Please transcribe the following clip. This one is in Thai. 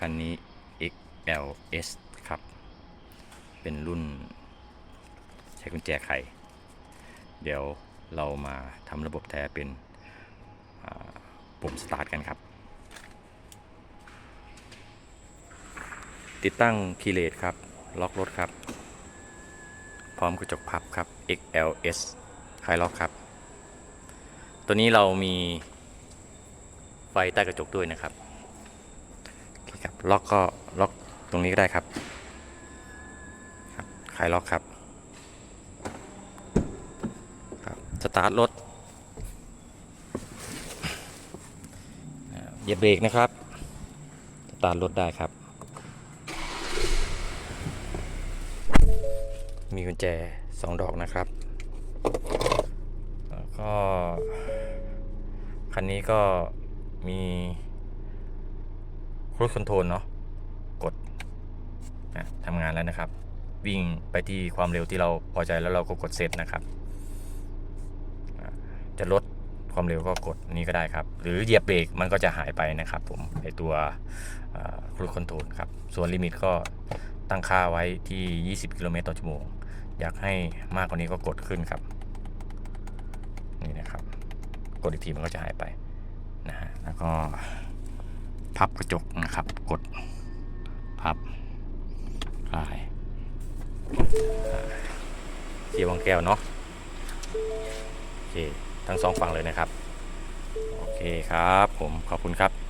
คันนี้ XLS ครับ เป็นรุ่น ใช้กุญแจไข เดี๋ยวเรามาทำระบบแท้เป็นปุ่มสตาร์ทกันครับ ติดตั้งคีเลสครับ ล็อกรถครับ พร้อมกระจกพับครับ XLS คลายล็อกครับ ตัวนี้เรามีไฟใต้กระจกด้วยนะครับ ล็อกก็ล็อกตรงนี้ก็ได้ครับครับคลายล็อกครับครับสตาร์ทรถอ่าเหยียบเบรกนะครับสตาร์ทรถได้ครับ มีกุญแจ2ดอกนะครับแล้วก็คันนี้ก็มี ครู i คอนโทรลเนาะกดนะทำงานแล้วนะครับ วิ่งไปที่ความเร็วที่เราพอใจแล้วเราก็กดเซตนะครับ จะลดความเร็วก็กดนี้ก็ได้ครับ หรือเหยียบเบรกมันก็จะหายไปนะครับผมไอตัวครู i คอนโทรลครับ ส่วนลิมิตก็ตั้งค่าไว้ที่ 20 กิโลเมตรต่อชั่วโมง อยากให้มากกว่านี้ก็กดขึ้นครับ นี่นะครับ กดอีกทีมันก็จะหายไปนะฮะแล้วก็ พับกระจกนะครับ กดพับคลายเกียร์วางแก้วเนาะโอเคทั้งสองฝั่งเลยนะครับ โอเคครับ ผมขอบคุณครับ